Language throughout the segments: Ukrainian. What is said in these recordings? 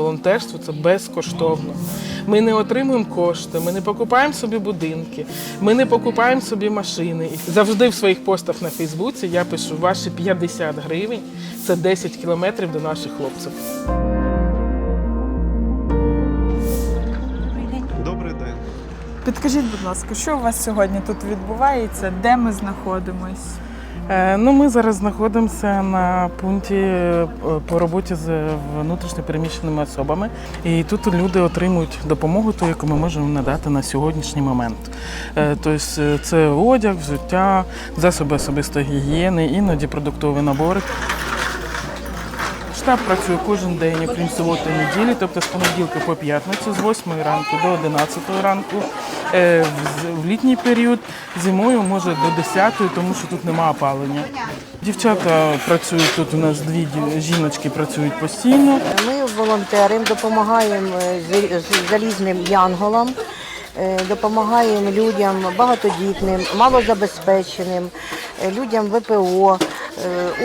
волонтерство це безкоштовно. Ми не отримуємо кошти, ми не покупаємо собі будинки, ми не покупаємо собі машини. І завжди в своїх постах на Фейсбуці я пишу ваші 50 гривень це 10 кілометрів до наших хлопців. Добрий день. Підкажіть, будь ласка, що у вас сьогодні тут відбувається? Де ми знаходимось? Е, Ну, ми зараз знаходимося на пункті е, по роботі з внутрішньо переміщеними особами. І тут люди отримують допомогу, ту, яку ми можемо надати на сьогоднішній момент. Тобто це одяг, взуття, засоби особистої гігієни, іноді продуктовий набори. Штаб працює кожен день, окрім суботи неділі, тобто з понеділка по п'ятницю, з 8 ранку до 11 ранку. Е, В літній період зимою може до 10, тому що тут нема опалення. Дівчата працюють тут. У нас дві жіночки працюють постійно. Ми волонтери допомагаємо е, залізним янголам, е, допомагаємо людям багатодітним, малозабезпеченим, людям ВПО,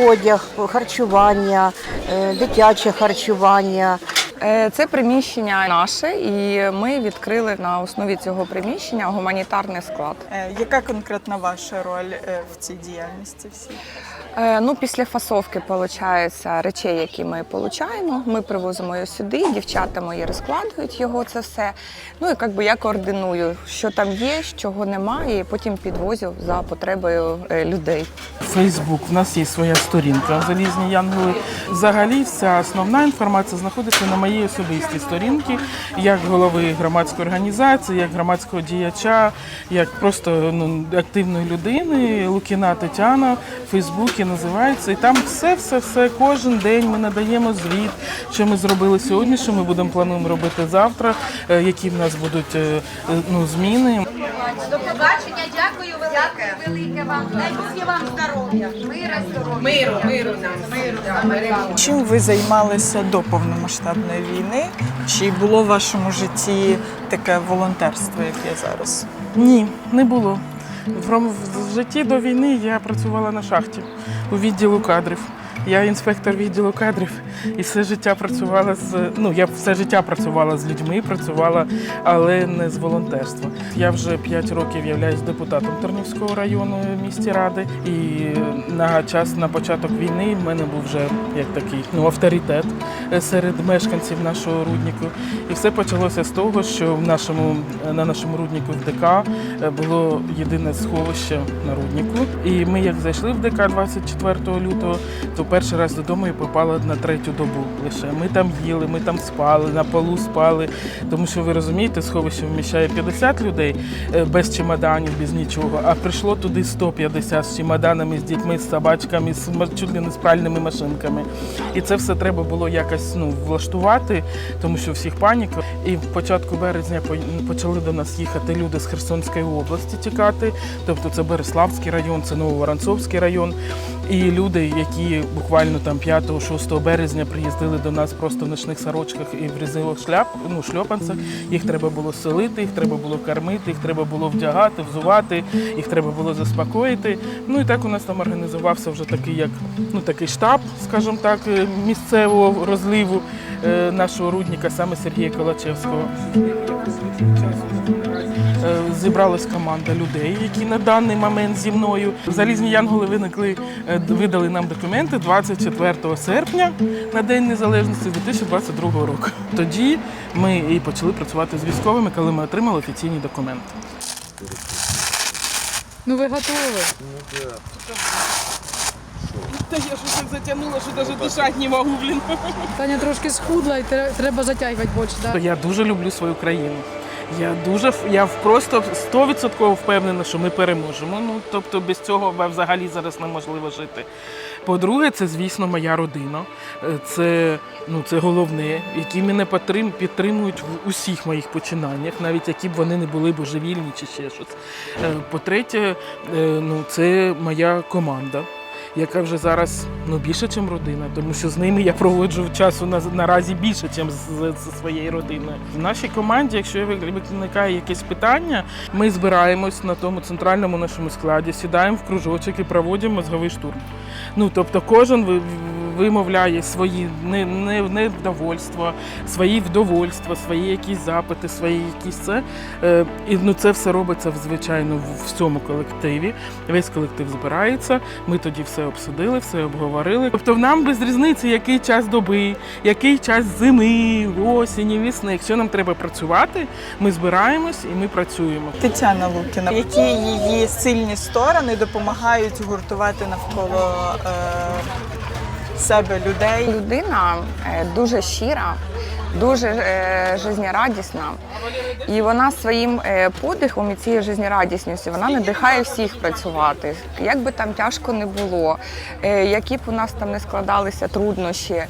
одяг, харчування, е, дитяче харчування. Е, Це приміщення наше, і ми відкрили на основі цього приміщення гуманітарний склад. Е, Яка конкретна ваша роль е, в цій діяльності всій? Е, Ну, після фасовки, виходить, речей, які ми отримуємо, ми привозимо його сюди, дівчата мої розкладують його це все. Ну і якби я координую, що там є, чого немає, і потім підвозю за потребою людей. Фейсбук, в нас є своя сторінка Залізні Янголи. Взагалі, вся основна інформація знаходиться на моїй особистій сторінці, як голови громадської організації, як громадського діяча, як просто ну, активної людини. Лукіна Тетяна в Фейсбуці називається. І там все, все, все. Кожен день ми надаємо звіт, що ми зробили сьогодні, що ми будемо плануємо робити завтра, е, які в нас будуть е, е, ну, зміни. До побачення, дякую велике. Велике вам. І вам здоров'я. Мира, здоров'я. Миру, миру. Миру, Чим ви займалися до повномасштабної війни? Чи було в вашому житті таке волонтерство, як є зараз? Ні, не було. В житті до війни я працювала на шахті у відділу кадрів. Я інспектор відділу кадрів і все життя працювала з ну я все життя працювала з людьми, працювала, але не з волонтерства. Я вже 5 років являюсь депутатом Тернівського району місті ради. І на час на початок війни в мене був вже як такий ну авторитет е, серед мешканців нашого рудніку. І все почалося з того, що в нашому на нашому рудніку в ДК е, було єдине сховище на рудніку. І ми як зайшли в ДК 24 лютого, то перший раз додому я попала на третю добу лише. Ми там їли, ми там спали, на полу спали. Тому що ви розумієте, сховище вміщає 50 людей е, без чемоданів, без нічого. А прийшло туди 150 з чемоданами, з дітьми, з собачками, з чуть ли не з машинками. І це все треба було якось ну, влаштувати, тому що всіх паніка. І в початку березня почали до нас їхати люди з Херсонської області тікати. Тобто це Береславський район, це Нововоронцовський район. І люди, які буквально там 5-6 березня приїздили до нас просто в ночних сорочках і в різилах шляп, ну, шльопанцях, їх треба було селити, їх треба було кормити, їх треба було вдягати, взувати, їх треба було заспокоїти. Ну і так у нас там організувався вже такий, як ну такий штаб, скажімо так, е, місцевого розливу е, нашого рудника, саме Сергія Колачевського. Е, Зібралась команда людей, які на даний момент зі мною. Залізні янголи виникли, е, видали нам документи 24 серпня на День Незалежності 2022 року. Тоді ми і почали працювати з військовими, коли ми отримали офіційні документи. Ну ви готові? Та я ж так затягнула, що навіть дишати не можу, блін. Таня трошки схудла і треба затягувати більше. Да? Я дуже люблю свою країну. Я дуже я просто 100% впевнена, що ми переможемо. Ну тобто без цього взагалі зараз неможливо жити. По-друге, це, звісно, моя родина. Е, Це, ну, це головне, які мене підтрим- підтримують в усіх моїх починаннях, навіть які б вони не були божевільні чи ще щось. Е, По-третє, е, ну, це моя команда. Яка вже зараз ну більше, ніж родина, тому що з ними я проводжу часу на, наразі більше, ніж з, з своєю родиною. В нашій команді, якщо виникає якесь питання, ми збираємось на тому центральному нашому складі, сідаємо в кружочок і проводимо мозговий штурм. Ну тобто, кожен ви- вимовляє свої не, не, свої вдовольства, свої якісь запити, свої якісь це. Е, І ну, це все робиться звичайно в всьому колективі. Весь колектив збирається. Ми тоді все обсудили, все обговорили. Тобто нам без різниці, який час доби, який час зими, осені, весни. Якщо нам треба працювати, ми збираємось і ми працюємо. Тетяна Лукіна, які її сильні сторони допомагають гуртувати навколо е, себе людей. Людина е, дуже щира, дуже е, жизнерадісна. І вона своїм е, подихом і цією жизнерадісністю вона надихає всіх працювати. Як би там тяжко не було, які б у нас там не складалися труднощі.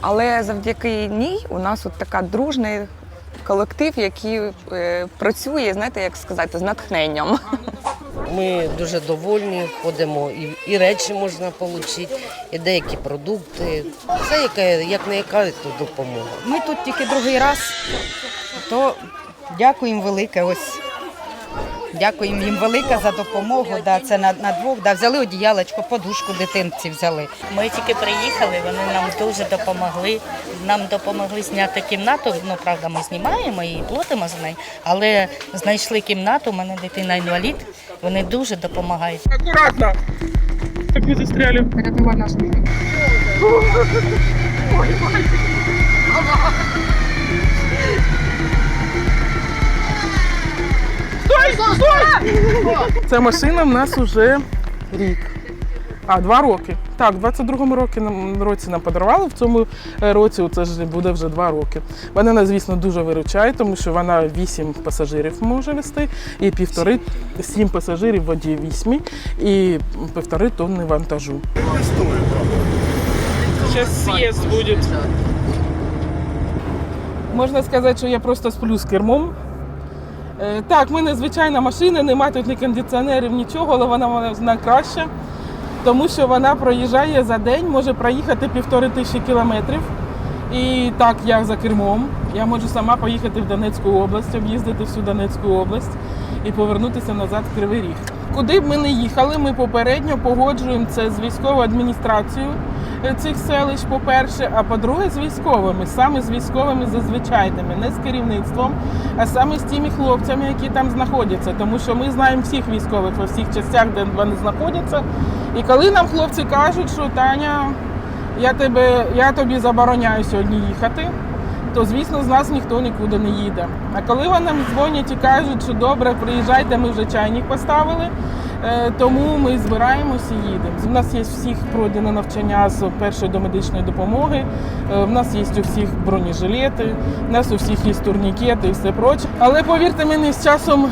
Але завдяки ній у нас от така дружний колектив, який працює, знаєте, як сказати, з натхненням. Ми дуже довольні, ходимо і, і речі можна отримати, і деякі продукти. Це яка, як не яка то допомога. Ми тут тільки другий раз, то дякуємо велике. Ось дякуємо їм велике за допомогу. Да, це на, на двох. Да, взяли одіялочко, подушку дитинці взяли. Ми тільки приїхали, вони нам дуже допомогли. Нам допомогли зняти кімнату. Ну, правда, ми знімаємо і платимо за неї, але знайшли кімнату. У мене дитина інвалід. Вони дуже допомагають. Аккуратно! Как вы застряли. Стой! Стой! Ця машина в нас уже рік. А, два роки. Так, в 22-му році нам, році нам подарували, в цьому е, році це ж буде вже два роки. Вона нас, звісно, дуже виручає, тому що вона 8 пасажирів може вести, і півтори, сім пасажирів воді вісьмі, і півтори тонни вантажу. Зараз з'їзд буде. Можна сказати, що я просто сплю з кермом. Е, Так, в мене звичайна машина, немає тут ні кондиціонерів, нічого, але вона вона найкраща, тому що вона проїжджає за день, може проїхати півтори тисячі кілометрів. І так, я за кермом. Я можу сама поїхати в Донецьку область, об'їздити всю Донецьку область і повернутися назад в Кривий Ріг. Куди б ми не їхали, ми попередньо погоджуємо це з військовою адміністрацією цих селищ, по-перше, а по-друге, з військовими, саме з військовими зазвичайними, не з керівництвом, а саме з тими хлопцями, які там знаходяться. Тому що ми знаємо всіх військових во всіх частях, де вони знаходяться. І коли нам хлопці кажуть, що Таня, я тебе, я тобі забороняю сьогодні їхати, то звісно з нас ніхто нікуди не їде. А коли вони дзвонять і кажуть, що добре, приїжджайте, ми вже чайник поставили. Е, Тому ми збираємося і їдемо. У нас є всіх пройдене навчання з першої домедичної допомоги. е, В нас є у всіх бронежилети, у нас у всіх є турнікети і все проче. Але повірте мені, з часом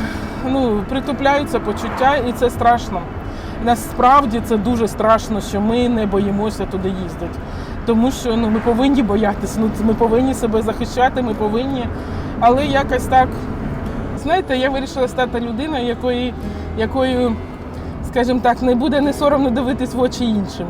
ну, притупляються почуття, і це страшно. Насправді це дуже страшно, що ми не боїмося туди їздити. Тому що ну, ми повинні боятися, ну, ми повинні себе захищати, ми повинні. Але якось так, знаєте, я вирішила стати людиною, якої, якою, скажімо так, не буде не соромно дивитись в очі іншим.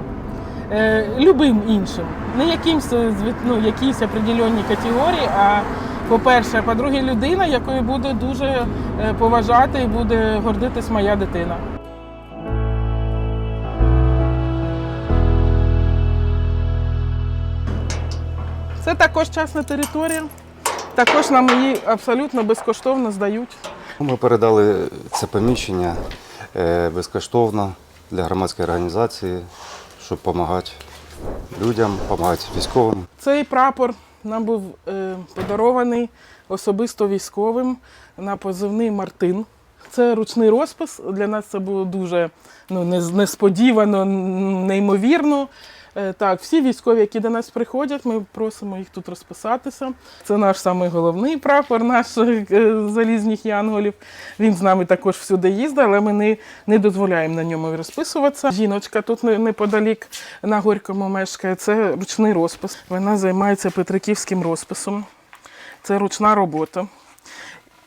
Е, любим іншим. Не якимсь, е, ну, якійсь определенній категорії, а по-перше, по-друге, людина, якою буде дуже е, поважати і буде гордитись моя дитина. Це також частна територія. Також нам її абсолютно безкоштовно здають. Ми передали це поміщення безкоштовно для громадської організації, щоб допомагати людям, допомагати військовим. Цей прапор нам був е, подарований особисто військовим на позивний Мартин. Це ручний розпис. Для нас це було дуже ну, несподівано, неймовірно. Е, Так, всі військові, які до нас приходять, ми просимо їх тут розписатися. Це наш самий головний прапор, наш е, залізних янголів. Він з нами також всюди їздить, але ми не, не дозволяємо на ньому розписуватися. Жіночка тут неподалік на Горькому мешкає. Це ручний розпис. Вона займається петриківським розписом. Це ручна робота.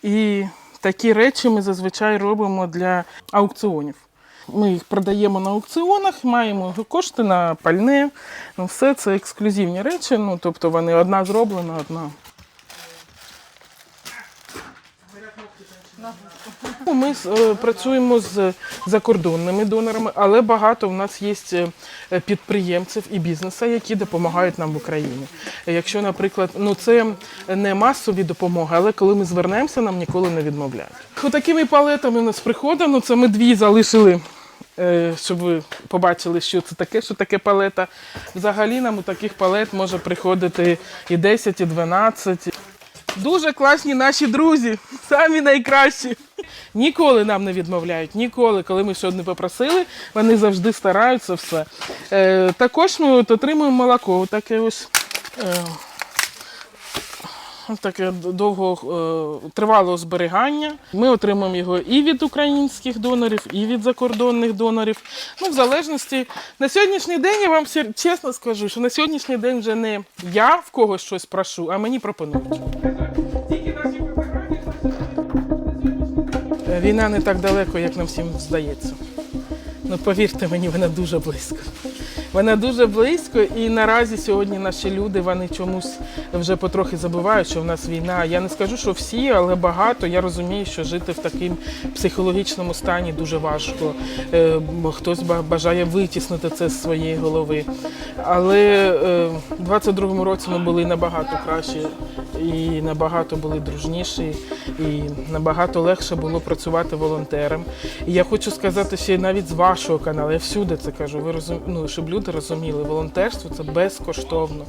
І такі речі ми зазвичай робимо для аукціонів. Ми їх продаємо на аукціонах, маємо кошти на пальне. Ну, все це ексклюзивні речі. Ну, тобто вони одна зроблена, одна. Ми е, працюємо з закордонними донорами, але багато в нас є е, підприємців і бізнесу, які допомагають нам в Україні. Якщо, наприклад, ну це не масові допомоги, але коли ми звернемося, нам ніколи не відмовляють. Такими палетами у нас приходить, ну це ми дві залишили. е, Щоб ви побачили, що це таке, що таке палета. Взагалі нам у таких палет може приходити і 10, і 12. Дуже класні наші друзі, самі найкращі. Ніколи нам не відмовляють, ніколи, коли ми щось не попросили, вони завжди стараються все. Е, також ми от отримуємо молоко, таке ось. Е, Таке довго е, тривалого зберігання. Ми отримуємо його і від українських донорів, і від закордонних донорів. Ну, в залежності на сьогоднішній день я вам чесно скажу, що на сьогоднішній день вже не я в когось щось прошу, а мені пропонують. Е, Війна не так далеко, як нам всім здається. Ну, повірте мені, вона дуже близько. Вона дуже близько, і наразі сьогодні наші люди вони чомусь вже потрохи забувають, що в нас війна. Я не скажу, що всі, але багато. Я розумію, що жити в такому психологічному стані дуже важко. Е, бо Хтось бажає витіснити це з своєї голови. Але е, в 22-му році ми були набагато кращі і набагато були дружніші, і набагато легше було працювати волонтером. І я хочу сказати ще навіть з вашого каналу, я всюди це кажу. Ви розум... ну, щоб люди розуміли, волонтерство це безкоштовно.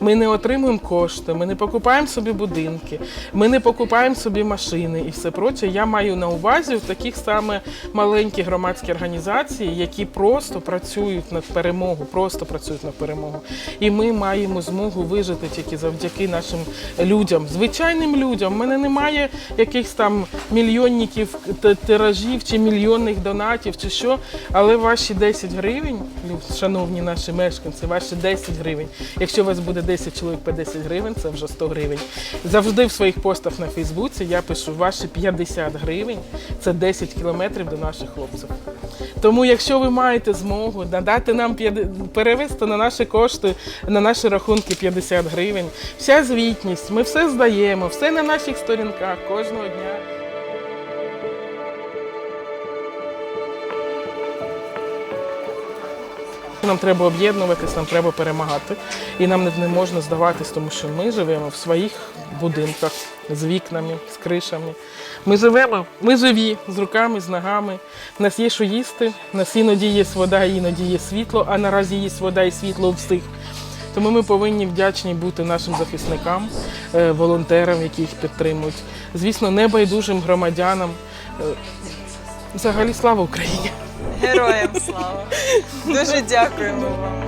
Ми не отримуємо кошти, ми не покупаємо собі будинки, ми не покупаємо собі машини і все проче. Я маю на увазі в таких саме маленькі громадські організації, які просто працюють над перемогу, просто працюють на перемогу. І ми маємо змогу вижити тільки завдяки нашим людям, звичайним людям. У мене немає якихось там мільйонників тиражів чи мільйонних донатів, чи що. Але ваші 10 гривень, шановні наші мешканці, ваші 10 гривень. Якщо у вас буде 10 чоловік по 10 гривень, це вже 100 гривень. Завжди в своїх постах на Фейсбуці я пишу ваші 50 гривень це 10 кілометрів до наших хлопців. Тому, якщо ви маєте змогу надати нам перевести на наші кошти, на наші рахунки 50 гривень, вся звітність, ми все здаємо, все на наших сторінках кожного дня. Нам треба об'єднуватись, нам треба перемагати. І нам не, можна здаватись, тому що ми живемо в своїх будинках з вікнами, з кришами. Ми живемо, ми живі з руками, з ногами. У нас є що їсти, у нас іноді є вода, іноді є світло, а наразі є вода і світло у всіх. Тому ми повинні вдячні бути нашим захисникам, е, волонтерам, які їх підтримують. Звісно, небайдужим громадянам. Е, Взагалі, слава Україні! Героям слава! Дуже дякуємо вам.